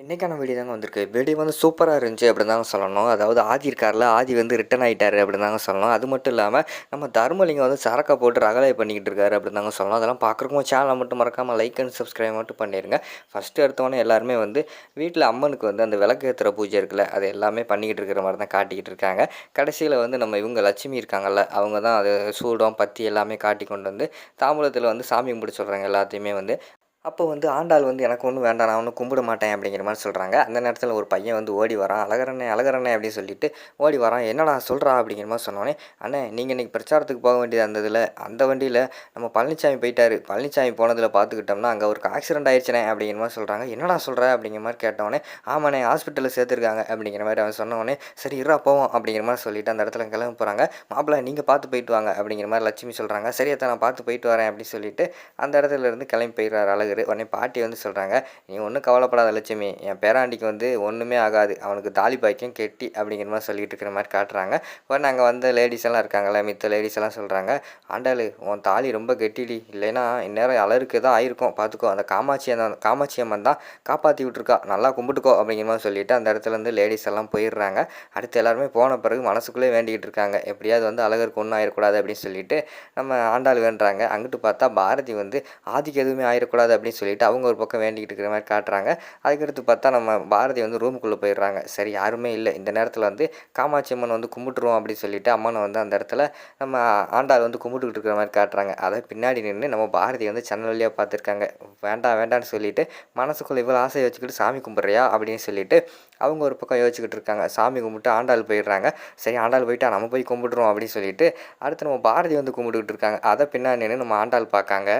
இன்றைக்கான வீடியோ தாங்க வந்திருக்கு. வீடியோ வந்து சூப்பராக இருந்துச்சு அப்படின்னு தாங்க சொல்லணும். அதாவது ஆதி இருக்கார்ல ஆதி வந்து ரிட்டன் ஆகிட்டாரு அப்படின்னு தாங்க சொல்லணும். அது மட்டும் இல்லாமல் நம்ம தர்மலிங்கம் வந்து சரக்கை போட்டு ரகலை பண்ணிக்கிட்டு இருக்காரு அப்படின்னு தாங்க சொல்லணும். அதெல்லாம் பார்க்குறக்கும் சேனலை மட்டும் மறக்காமல் லைக் அண்ட் சப்ஸ்கிரைப் மட்டும் பண்ணிடுங்க ஃபஸ்ட்டு எடுத்தவொடனே எல்லாருமே வந்து வீட்டில் அம்மனுக்கு வந்து அந்த விளக்கு ஏற்றுற பூஜை இருக்குல்ல அது எல்லாமே பண்ணிக்கிட்டு இருக்கிற மாதிரி தான் காட்டிக்கிட்டு இருக்காங்க. கடைசியில் வந்து நம்ம இவங்க லட்சுமி இருக்காங்கல்ல அவங்க தான் அது சூடம் பத்தி எல்லாமே காட்டி கொண்டு வந்து தாம்பூலத்தில் வந்து சாமி கும்பிட்டு சொல்கிறாங்க எல்லாத்தையுமே வந்து. அப்போ வந்து ஆண்டாள் வந்து எனக்கு ஒன்றும் வேண்டாம் நான் ஒன்றும் கும்பிட மாட்டேன் அப்படிங்கிற மாதிரி சொல்கிறாங்க அந்த நேரத்தில் ஒரு பையன் வந்து ஓடி வரான். அழகரண்ணே அழகரண்ணே அப்படின்னு சொல்லிட்டு ஓடி வரான். என்னடா சொல்கிறா அப்படிங்கிற மாதிரி சொன்னோடனே அண்ணே நீங்கள் இன்றைக்கி பிரச்சாரத்துக்கு போக வேண்டியது இருந்ததில் அந்த வண்டியில் நம்ம பழனிசாமி போயிட்டார். பழனிசாமி போனதில் பார்த்துக்கிட்டோம்னா அங்கே ஒரு ஆக்சிடென்ட் ஆயிடுச்சுனே அப்படிங்கிற மாதிரி சொல்கிறாங்க என்னடா சொல்கிற அப்படிங்கிற மாதிரி கேட்டவொடனே ஆமாண்ணே ஹாஸ்பிட்டலில் சேர்த்துருக்காங்க அப்படிங்கிற மாதிரி அவன் சொன்னவொடனே சரி இரா போவோம் அப்படிங்கிற மாதிரி சொல்லிட்டு அந்த இடத்துல கிளம்ப போகிறாங்க மாப்பிள்ளை நீங்கள் பார்த்து போயிட்டு வாங்க அப்படிங்கிற மாதிரி லட்சுமி சொல்கிறாங்க சரி அத்தை நான் பார்த்து போயிட்டு வரேன் அப்படின்னு சொல்லிட்டு அந்த இடத்துல இருந்து கிளம்பி போயிடுறாரு ஆகுது உடனே பாட்டி வந்து சொல்கிறாங்க நீ ஒன்றும் கவலைப்படாத லட்சுமி. என் பேராண்டிக்கு வந்து ஒன்றுமே ஆகாது. அவனுக்கு தாலி பாய்க்கும் கெட்டி அப்படிங்கிற மாதிரி சொல்லிட்டு இருக்கிற மாதிரி காட்டுறாங்க. உடனே அங்கே வந்த லேடிஸ் எல்லாம் இருக்காங்கல்ல மித்த லேடிஸ் எல்லாம் சொல்கிறாங்க ஆண்டாளு உன் தாலி ரொம்ப கெட்டிடி. இல்லைன்னா இந்நேரம் அலருக்கு தான் ஆயிருக்கும். பார்த்துக்கோ அந்த காமாட்சி அந்த காமாட்சி அம்மன் தான் காப்பாற்றி விட்ருக்கா நல்லா கும்பிட்டுக்கோ அப்படிங்கிற மாதிரி சொல்லிட்டு அந்த இடத்துல இருந்து லேடிஸ் எல்லாம் போயிடுறாங்க. அடுத்து எல்லாருமே போன பிறகு மனசுக்குள்ளே வேண்டிக்கிட்டு இருக்காங்க. எப்படியாவது வந்து அழகருக்கு ஒன்றும் ஆயிடக்கூடாது அப்படின்னு சொல்லிட்டு நம்ம ஆண்டாள் வேண்டுறாங்க. அங்கிட்டு பார்த்தா பாரதி வந்து ஆதிக்கு எதுவுமே ஆயிடக்கூடாது அப்படின்னு சொல்லிட்டு அவங்க ஒரு பக்கம் வேண்டிக்கிட்டு இருக்கிற மாதிரி காட்டுறாங்க. அதுக்கடுத்து பார்த்தா நம்ம பாரதி வந்து ரூமுக்குள்ளே போயிடுறாங்க. சரி யாருமே இல்லை. இந்த நேரத்தில் வந்து காமாட்சி அம்மன் வந்து கும்பிட்டுருவோம் அப்படின்னு சொல்லிட்டு அம்மனை வந்து அந்த இடத்துல நம்ம ஆண்டாள் வந்து கும்பிட்டுக்கிட்டு இருக்கிற மாதிரி காட்டுறாங்க. அதை பின்னாடி நின்று நம்ம பாரதி வந்து ஜன்னல் வழியாக பார்த்துருக்காங்க. வேண்டாம் வேண்டாம்னு சொல்லிட்டு மனசுக்குள்ளே இவ்வளோ ஆசையை வச்சுக்கிட்டு சாமி கும்பிட்றியா அப்படின்னு சொல்லிட்டு அவங்க ஒரு பக்கம் யோசிச்சுக்கிட்டு இருக்காங்க. சாமி கும்பிட்டு ஆண்டாள் போயிடுறாங்க. சரி ஆண்டாள் போயிட்டா நம்ம போய் கும்பிட்றோம் அப்படின்னு சொல்லிட்டு அடுத்து நம்ம பாரதி வந்து கும்பிட்டுக்கிட்டு இருக்காங்க. அதை பின்னாடி நின்று நம்ம ஆண்டாள் பார்க்காங்க.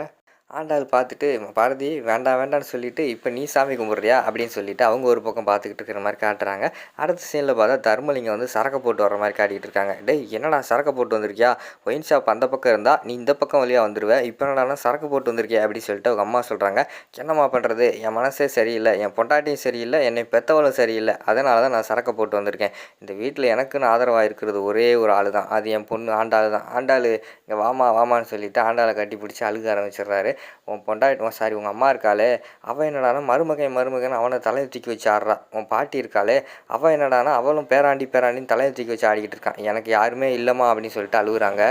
ஆண்டாள் பார்த்துட்டு பாரதி வேண்டாம் வேண்டாம்னு சொல்லிட்டு இப்போ நீ சாமி கும்பிட்றியா? அப்படின்னு சொல்லிட்டு அவங்க ஒரு பக்கம் பார்த்துக்கிட்டு இருக்கிற மாதிரி காட்டுறாங்க. அடுத்த சீனில் பார்த்தா தர்மலிங்கம் வந்து சரக்கு போட்டு வர மாதிரி காட்டிகிட்டு இருக்காங்க. டேய் என்னடா சரக்கு போட்டு வந்திருக்கியா? ஒயின் ஷாப் அந்த பக்கம் இருந்தால் நீ இந்த பக்கம் வழியாக வந்துடுவேன் இப்போ என்னடா சரக்கு போட்டு வந்திருக்கியா? அப்படின்னு சொல்லிட்டு அவங்க அம்மா சொல்கிறாங்க என்னம்மா பண்ணுறது என் மனசே சரியில்லை. என் பொண்டாட்டியும் சரியில்லை. என்னை பெத்தவளும் சரியில்லை. அதனால தான் நான் சரக்கு போட்டு வந்திருக்கேன். இந்த வீட்டில் எனக்குன்னு ஆதரவாக இருக்கிறது ஒரே ஒரு ஆள் தான் அது என் பொண்ணு ஆண்டாள் தான் ஆண்டாள் இங்கே வாமா வாமான்னு சொல்லிட்டு ஆண்டாளை கட்டி பிடிச்சி அழுக ஆரம்பிச்சிடுறாரு. உன் பொண்டாட்டி சாரி உங்கள் அம்மா இருக்காளே அவள் என்னடானா மருமகன் மருமகன் அவனை தலையை தூக்கி வச்சு ஆடுறா. உன் பாட்டி இருக்காளே அவள் என்னடானா அவளும் பேராண்டி பேராண்டின்னு தலையை தூக்கி வச்சு ஆடிக்கிட்டு இருக்கான் எனக்கு யாருமே இல்லைம்மா அப்படின்னு சொல்லிட்டு அழுகுறாங்க.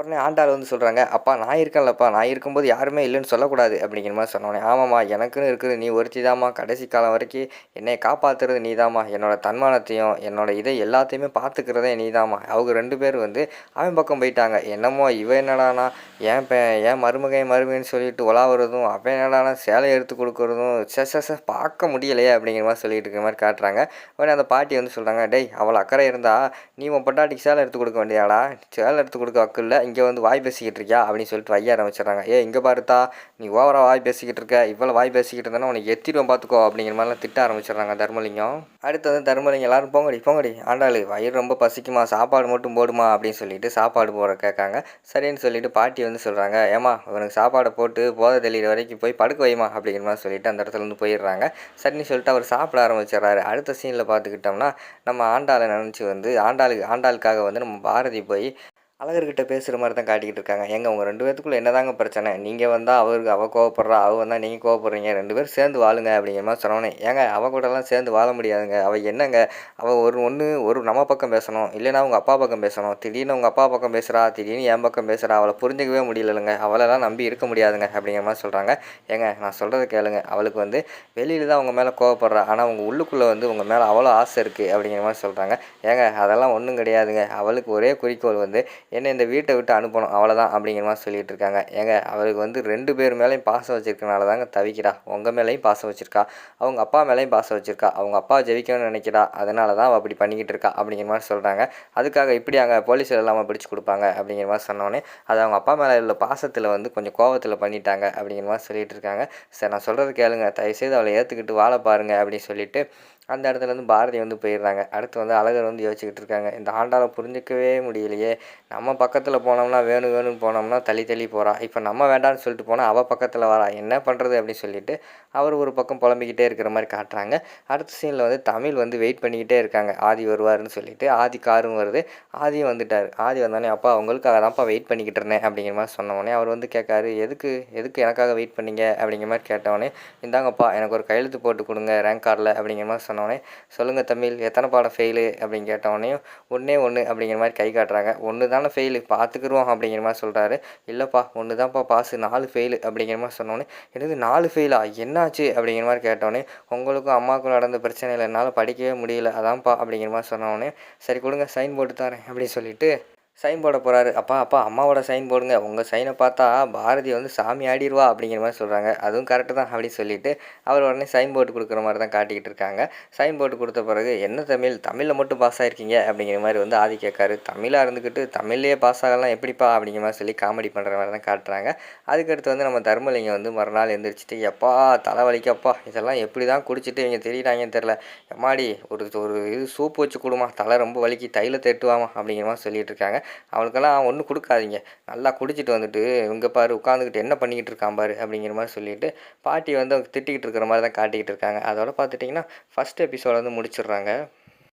உடனே ஆண்டாள் வந்து சொல்கிறாங்க அப்பா நான் இருக்கேன்லப்பா. நான் இருக்கும்போது யாருமே இல்லைன்னு சொல்லக்கூடாது. அப்படிங்கிற மாதிரி சொன்னோடனே ஆமாம்மா எனக்குன்னு இருக்குது. நீ ஒருத்தி தாம்மா கடைசி காலம் வரைக்கும் என்னை காப்பாற்றுறது நீ தாம்மா என்னோடய தன்மானத்தையும் என்னோட இதை எல்லாத்தையுமே பார்த்துக்கிறதே நீ தாம்மா அவங்க ரெண்டு பேர் வந்து அவன் பக்கம் போயிட்டாங்க. என்னமோ இவன் என்னடானா? ஏன் பே ஏன் மருமகை மருமகன்னு சொல்லிட்டு உலாவுறதும் அவன் என்னடானா? சேலை எடுத்து கொடுக்குறதும் சே சே பார்க்க முடியலையே. அப்படிங்கிற மாதிரி சொல்லிட்டு இருக்கிற மாதிரி காட்டுறாங்க. உடனே அந்த பாட்டி வந்து சொல்கிறாங்க டேய் அவள் அக்கறை இருந்தா நீ உன் பொட்டாட்டிக்கு சேலை எடுத்து கொடுக்க வேண்டியாடா சேலை எடுத்து கொடுக்க வக்கில்ல இங்கே வந்து வாய் பேசிக்கிட்டு இருக்கியா? அப்படின்னு சொல்லிட்டு வைய ஆரம்பிச்சிடுறாங்க. ஏ இங்கே பாருத்தா நீ ஓவராக வாய் பேசிக்கிட்டு இருக்க. இவ்வளோ வாய் பேசிக்கிட்டு இருந்தா உனக்கு எத்திடுவோம் பார்த்துக்கோ அப்படிங்கிற மாதிரிலாம் திட்ட ஆரம்பிச்சிடுறாங்க தர்மலிங்கம். அடுத்து வந்து தர்மலிங்கம் எல்லாரும் போங்கடி போங்கடி. ஆண்டாளு வயிறு ரொம்ப பசிக்குமா? சாப்பாடு மட்டும் போடுமா? அப்படின்னு சொல்லிட்டு சாப்பாடு போட கேட்காங்க. சரின்னு சொல்லிட்டு பாட்டி வந்து சொல்கிறாங்க ஏமா இவனுக்கு சாப்பாடை போட்டு போத தெளிகிற வரைக்கும் போய் படுக்க வைமா அப்படிங்கிற மாதிரி சொல்லிட்டு அந்த இடத்துலருந்து போயிடுறாங்க. சரின்னு சொல்லிட்டு அவர் சாப்பிட ஆரம்பிச்சிடுறாரு. அடுத்த சீனில் பார்த்துக்கிட்டோம்னா நம்ம ஆண்டாளை நினச்சி வந்து ஆண்டாளுக்கு ஆண்டாளுக்காக வந்து நம்ம பாரதி போய் அழகர்கிட்ட பேசுகிற மாதிரி தான் காட்டிக்கிட்டு இருக்காங்க. ஏங்க உங்கள் ரெண்டு பேத்துக்குள்ளே என்னதாங்க பிரச்சனை? நீங்கள் வந்தால் அவருக்கு அவள் கோவப்படுறா அவள் வந்தால் நீங்கள் கோவப்படுறீங்க ரெண்டு பேரும் சேர்ந்து வாழுங்க அப்படிங்கிற மாதிரி சொன்னோன்னே ஏங்க அவள் கூடலாம் சேர்ந்து வாழ முடியாதுங்க. அவள் என்னங்க? அவள் ஒரு ஒன்று ஒரு நம்ம பக்கம் பேசணும் இல்லைன்னா உங்கள் அப்பா பக்கம் பேசணும். திடீர்னு உங்கள் அப்பா பக்கம் பேசுகிறா திடீர்னு என் பக்கம் பேசுகிறா அவளை புரிஞ்சிக்கவே முடியலைங்க. அவளெல்லாம் நம்பி இருக்க முடியாதுங்க அப்படிங்கிற மாதிரி சொல்கிறாங்க ஏங்க நான் சொல்கிறத கேளுங்க. அவளுக்கு வந்து வெளியில் தான் உங்கள் மேலே கோவப்படுறா ஆனால் உங்கள் உள்ளுக்குள்ளே வந்து உங்கள் மேலே அவ்வளோ ஆசை இருக்குது அப்படிங்கிற மாதிரி சொல்கிறாங்க ஏங்க அதெல்லாம் ஒன்றும் கிடையாதுங்க. அவளுக்கு ஒரே குறிக்கோள் வந்து என்னை இந்த வீட்டை விட்டு அனுப்பணும் அவ்வளோதான் அப்படிங்கிற மாதிரி சொல்லிகிட்டு இருக்காங்க. ஏங்க அவருக்கு வந்து ரெண்டு பேர் மேலேயும் பாசம் வச்சிருக்கனால தாங்க தவிக்கிறா. உங்கள் மேலேயும் பாசம் வச்சுருக்கா. அவங்க அப்பா மேலேயும் பாசம் வச்சுருக்கா. அவங்க அப்பா ஜெயிக்கணும்னு நினைக்கிறா. அதனால தான் அவள் அப்படி பண்ணிக்கிட்டு இருக்கா அப்படிங்கிற மாதிரி சொல்கிறாங்க அதுக்காக இப்படி அங்கே போலீஸ் இல்லாமல் பிடிச்சி கொடுப்பாங்க அப்படிங்கிற மாதிரி சொன்னோன்னே அது அவங்க அப்பா மேலே உள்ள பாசத்தில் வந்து கொஞ்சம் கோவத்தில் பண்ணிட்டாங்க அப்படிங்கிற மாதிரி சொல்லிட்டு இருக்காங்க. சரி நான் சொல்கிறது கேளுங்க. தயவுசெய்து அவளை ஏற்றுக்கிட்டு வாழ பாருங்க அப்படின்னு சொல்லிட்டு அந்த இடத்துலேருந்து பாரதி வந்து போயிடுறாங்க. அடுத்து வந்து அழகர் வந்து யோசிச்சுக்கிட்டு இருக்காங்க. இந்த ஆண்டாளை புரிஞ்சிக்கவே முடியலையே. நம்ம பக்கத்தில் போனோம்னா வேணும் வேணும்னு போனோம்னா தள்ளி தள்ளி போகிறா இப்போ நம்ம வேண்டாம்னு சொல்லிட்டு போனால் அவள் பக்கத்தில் வரா. என்ன பண்ணுறது அப்படின்னு சொல்லிட்டு அவர் ஒரு பக்கம் புலம்பிக்கிட்டே இருக்கிற மாதிரி காட்டுறாங்க. அடுத்த சீனில் வந்து தமிழ் வந்து வெயிட் பண்ணிக்கிட்டே இருக்காங்க. ஆதி வருவாருன்னு சொல்லிட்டு. ஆதி காரும் வருது. ஆதியும் வந்துட்டார். ஆதி வந்தோடனே அப்பா அவங்களுக்காக தான்ப்பா வெயிட் பண்ணிக்கிட்டு இருந்தேன். அப்படிங்கிற மாதிரி சொன்ன அவர் வந்து கேட்காரு எதுக்கு எதுக்கு எனக்காக வெயிட் பண்ணீங்க? அப்படிங்கிற மாதிரி கேட்டவொடனே இந்தாங்கப்பா எனக்கு ஒரு கையெழுத்து போட்டு கொடுங்க ரேங்க் கார்டில் அப்படிங்கிற மாதிரி சொன்னோடனே சொல்லுங்கள் தமிழ் எத்தனை பாடம் ஃபெயிலு அப்படின்னு கேட்டவொடனே ஒன்றே ஒன்று அப்படிங்கிற மாதிரி கை காட்டுறாங்க. ஒன்று தானே ஃபெயிலு பார்த்துக்குருவோம் அப்படிங்கிற மாதிரி சொல்கிறாரு இல்லைப்பா ஒன்று தான்ப்பா பாஸு நாலு ஃபெயிலு அப்படிங்கிற மாதிரி சொன்னோடனே என்னது நாலு ஃபெயிலா என்னாச்சு? அப்படிங்கிற மாதிரி கேட்டோடனே உங்களுக்கும் அம்மாவுக்கும் நடந்த பிரச்சனையில் என்னால் படிக்கவே முடியல அதான்ப்பா அப்படிங்கிற மாதிரி சொன்னோடனே சரி கொடுங்க சைன் போட்டு தரேன் அப்படின்னு சொல்லிட்டு சைன் போட போகிறாரு அப்பா அப்பா அம்மாவோட சைன் போடுங்க. உங்கள் சைனை பார்த்தா பாரதி வந்து சாமி ஆடிடுவா அப்படிங்கிற மாதிரி சொல்கிறாங்க அதுவும் கரெக்டு தான் அப்படின்னு சொல்லிட்டு அவர் உடனே சைன் போட்டு கொடுக்குற மாதிரி தான் காட்டிக்கிட்டு இருக்காங்க. சைன் போட்டு கொடுத்த பிறகு என்ன தமிழ்? தமிழில் மட்டும் பாஸ் ஆகிருக்கீங்க அப்படிங்கிற மாதிரி வந்து ஆதி கேட்காரு. தமிழாக இருந்துக்கிட்டு தமிழ்லேயே பாஸ் ஆகலாம். எப்படிப்பா? அப்படிங்கிற மாதிரி சொல்லி காமெடி பண்ணுற மாதிரி தான் காட்டுறாங்க. அதுக்கடுத்து வந்து நம்ம தர்மலிங்கம் வந்து மறுநாள் எழுந்திரிச்சிட்டு எப்பா தலைவலிக்கப்பா இதெல்லாம் எப்படி தான் குடிச்சிட்டு இவங்க தெரியுறாங்கன்னு தெரில எம்மாடி ஒரு ஒரு இது சூப் வச்சு கொடுமா. தலை ரொம்ப வலிக்கு. தைல தட்டுவாமா அப்படிங்கிற மாதிரி சொல்லிட்டு இருக்காங்க. அவனுக்கெல்லாம் ஒன்றும் கொடுக்காதீங்க. நல்லா குடிச்சிட்டு வந்துட்டு இங்கே பாரு உட்காந்துக்கிட்டு என்ன பண்ணிக்கிட்டு இருக்கான் பாரு அப்படிங்கிற மாதிரி சொல்லிட்டு பாட்டி வந்து அவங்க திட்டிக்கிட்டு இருக்கிற மாதிரி தான் காட்டிக்கிட்டு இருக்காங்க. அதோட பார்த்துட்டிங்கன்னா ஃபஸ்ட் எபிசோட வந்து முடிச்சிடுறாங்க.